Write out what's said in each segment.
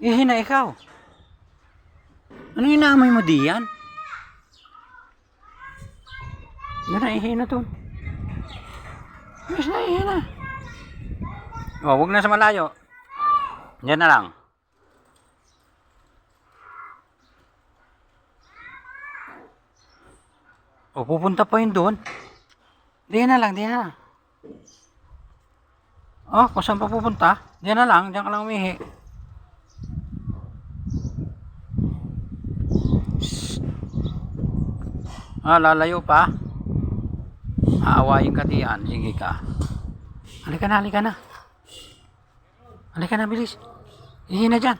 Ihi na ikaw. Ano inaamoy mo diyan? Yan na, ihi na to. Yes na, ihi na. Oh, wag na sa malayo. Yan na lang. O, pupunta pa yun doon. Diyan na lang, diyan na lang. Oh, kung saan pa pupunta? Diyan na lang, diyan ka lang umihi. Ah, lalayo pa. Aawayin ka diyan. Sige ka. Halika na, halika na. Halika na, bilis. Ihi na dyan.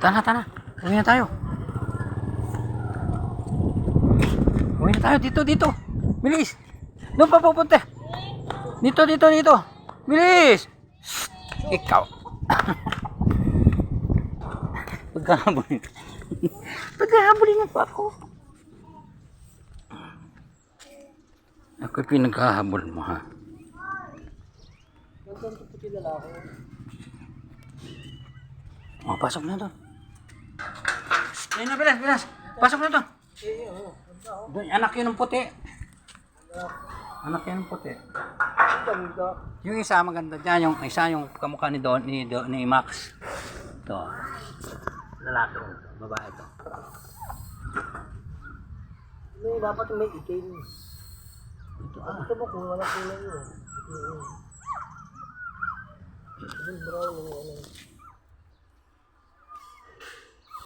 Tana, tana. Uwi na tayo. Uwi na tayo. Dito, dito. Bilis. Doon pa pupunta. Dito, dito, dito. Bilis. Ikaw. Pagkahabulin. Pagkahabulin mo pa ako. Ako'y pinaghahabol mo ha. Oh, pasok na doon. Ayun na, bilas, bilas. Pasok na doon. Doon, anak yun ng puti. Anak yun ng puti. Yung isa maganda dyan, yung isa yung kamukha ni Don, ni, Don, ni Max. Ito. Lalaki ko. Babae ito. May dapat may itim. Ito ah. Ito mo kung wala kulay yun. Ito brown yung ano.